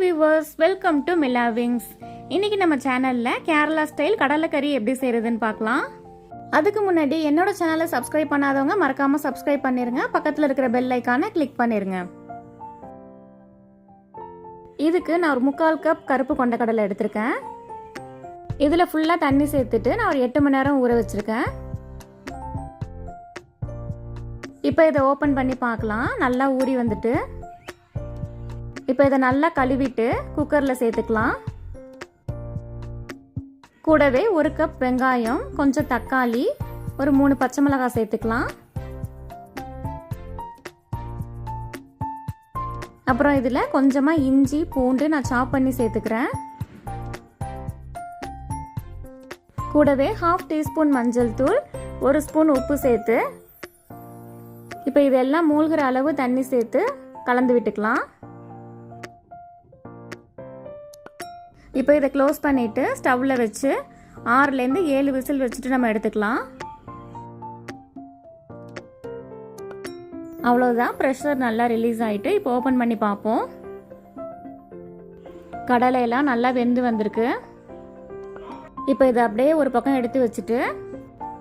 Viewers welcome to Milla wings இன்னைக்கு நம்ம சேனல்ல கேரளா ஸ்டைல் கடலைக்கறி எப்படி செய்யறதுன்னு பார்க்கலாம். அதுக்கு முன்னாடி என்னோட சேனலை சப்ஸ்கிரைப் பண்ணாதவங்க மறக்காம சப்ஸ்கிரைப் பண்ணிருங்க. பக்கத்தில் இருக்கிற பெல் ஐக்கானை கிளிக் பண்ணிருங்க. இதுக்கு நான் ஒரு முக்கால் கப் கருப்பு கொண்ட கடலை எடுத்திருக்கேன். இதில் ஃபுல்லாக தண்ணி சேர்த்துட்டு நான் ஒரு எட்டு மணி நேரம் ஊற வச்சிருக்கேன். இப்போ இதை ஓப்பன் பண்ணி பார்க்கலாம். நல்லா ஊறி வந்துட்டு இப்போ இதை நல்லா கழுவிட்டு குக்கரில் சேர்த்துக்கலாம். கூடவே ஒரு கப் வெங்காயம் கொஞ்சம் தக்காளி ஒரு மூணு பச்சை மிளகாய் சேர்த்துக்கலாம். அப்புறம் இதில் கொஞ்சமாக இஞ்சி பூண்டு நான் சாப் பண்ணி சேர்த்துக்கிறேன். கூடவே ஹாஃப் டீஸ்பூன் மஞ்சள் தூள் ஒரு ஸ்பூன் உப்பு சேர்த்து இப்போ இதெல்லாம் மூழ்கிற அளவு தண்ணி சேர்த்து கலந்து விட்டுக்கலாம். இப்போ இதை க்ளோஸ் பண்ணிவிட்டு ஸ்டவ்வில் வச்சு ஆறுலேருந்து ஏழு விசில் வச்சுட்டு நம்ம எடுத்துக்கலாம். அவ்வளோதான் ப்ரெஷர் நல்லா ரிலீஸ் ஆகிட்டு இப்போ ஓப்பன் பண்ணி பார்ப்போம். கடலையெல்லாம் நல்லா வெந்து வந்திருக்கு. இப்போ இதை அப்படியே ஒரு பக்கம் எடுத்து வச்சுட்டு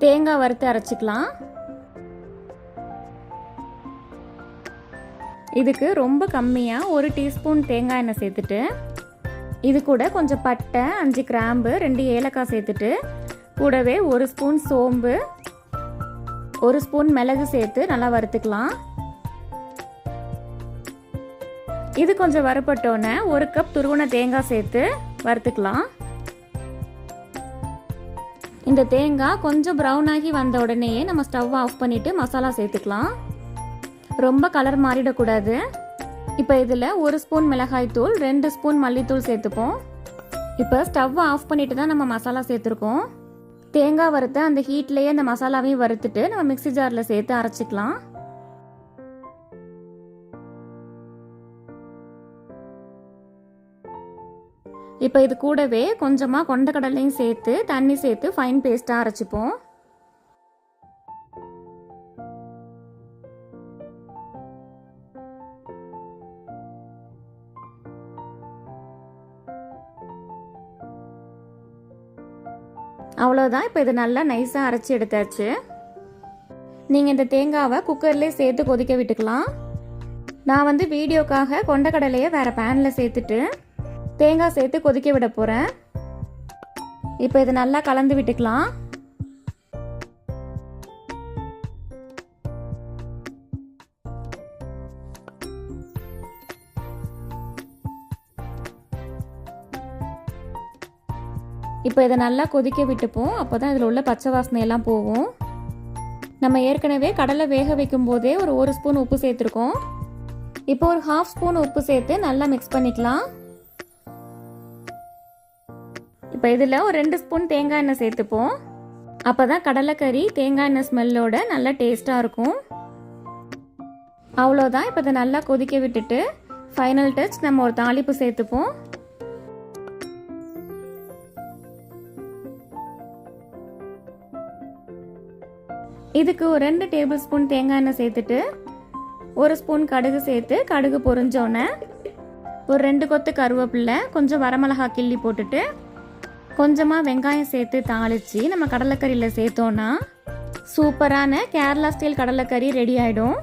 தேங்காய் வறுத்து அரைச்சிக்கலாம். இதுக்கு ரொம்ப கம்மியாக ஒரு டீஸ்பூன் தேங்காய் எண்ணெய் சேர்த்துட்டு இது கூட கொஞ்சம் பட்டை அஞ்சு கிராம்பு ரெண்டு ஏலக்காய் சேர்த்துட்டு கூடவே ஒரு ஸ்பூன் சோம்பு ஒரு ஸ்பூன் மிளகு சேர்த்து நல்லா வறுத்துக்கலாம். இது கொஞ்சம் வறுப்பட்டோன்னே ஒரு கப் துருவன தேங்காய் சேர்த்து வறுத்துக்கலாம். இந்த தேங்காய் கொஞ்சம் ப்ரௌன் ஆகி வந்த உடனேயே நம்ம ஸ்டவ் ஆஃப் பண்ணிட்டு மசாலா சேர்த்துக்கலாம். ரொம்ப கலர் மாறிடக்கூடாது. இப்போ இதில் ஒரு ஸ்பூன் மிளகாய்த்தூள் ரெண்டு ஸ்பூன் மல்லித்தூள் சேர்த்துப்போம். இப்போ ஸ்டவ்வை ஆஃப் பண்ணிட்டு தான் நம்ம மசாலா சேர்த்துருக்கோம். தேங்காய் வறுத்த அந்த ஹீட்லேயே அந்த மசாலாவையும் வறுத்துட்டு நம்ம மிக்ஸி ஜாரில் சேர்த்து அரைச்சிக்கலாம். இப்போ இது கூடவே கொஞ்சமாக கொண்டக்கடலையும் சேர்த்து தண்ணி சேர்த்து ஃபைன் பேஸ்ட்டாக அரைச்சிப்போம். அவ்வளோதான் இப்போ இது நல்லா நைஸாக அரைச்சி எடுத்தாச்சு. நீங்கள் இந்த தேங்காவை குக்கர்லேயே சேர்த்து கொதிக்க விட்டுக்கலாம். நான் வந்து வீடியோக்காக கொண்டக்கடலையை வேறு பேனில் சேர்த்துட்டு தேங்காய் சேர்த்து கொதிக்க விட போகிறேன் இப்போ இது நல்லா கலந்து விட்டுக்கலாம். இப்போ இதை நல்லா கொதிக்க விட்டுப்போம். அப்போ தான் இதில் உள்ள பச்சை வாசனை எல்லாம் போகும். நம்ம ஏற்கனவே கடலை வேக வைக்கும் போதே ஒரு ஒரு ஸ்பூன் உப்பு சேர்த்துருக்கோம். இப்போ ஒரு ஹாஃப் ஸ்பூன் உப்பு சேர்த்து நல்லா மிக்ஸ் பண்ணிக்கலாம். இப்போ இதில் ஒரு ரெண்டு ஸ்பூன் தேங்காய் எண்ணெய் சேர்த்துப்போம். அப்போ தான் கடலைக்கறி தேங்காய் எண்ணெய் ஸ்மெல்லோட நல்லா டேஸ்ட்டாக இருக்கும். அவ்வளோதான். இப்போ இதை நல்லா கொதிக்க விட்டுட்டு ஃபைனல் டச் நம்ம ஒரு தாளிப்பு சேர்த்துப்போம். இதுக்கு ஒரு ரெண்டு டேபிள் ஸ்பூன் தேங்காய் எண்ணெய் சேர்த்துட்டு ஒரு ஸ்பூன் கடுகு சேர்த்து கடுகு பொறிஞ்சோன்னே ஒரு ரெண்டு கொத்து கருவேப்பில்லை கொஞ்சம் வரமிளகா கிள்ளி போட்டுட்டு கொஞ்சமாக வெங்காயம் சேர்த்து தாளித்து நம்ம கடலைக்கறியில் சேர்த்தோன்னா சூப்பரான கேரளா ஸ்டைல் கடலைக்கறி ரெடி ஆகிடும்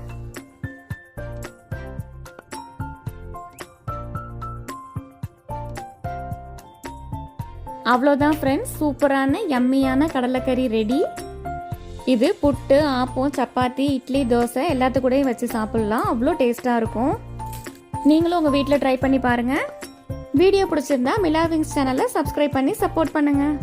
அவ்வளோதான் ஃப்ரெண்ட்ஸ் சூப்பரான எம்மியான கடலைக்கறி ரெடி இது புட்டு ஆப்பம் சப்பாத்தி இட்லி தோசை எல்லாத்துக்கூடயும் வச்சு சாப்பிட்லாம். அவ்வளோ டேஸ்ட்டாக இருக்கும். நீங்களும் உங்கள் வீட்டில் ட்ரை பண்ணி பாருங்கள் வீடியோ பிடிச்சிருந்தா மிலா விங்ஸ் சேனலை சப்ஸ்கிரைப் பண்ணி சப்போர்ட் பண்ணுங்கள்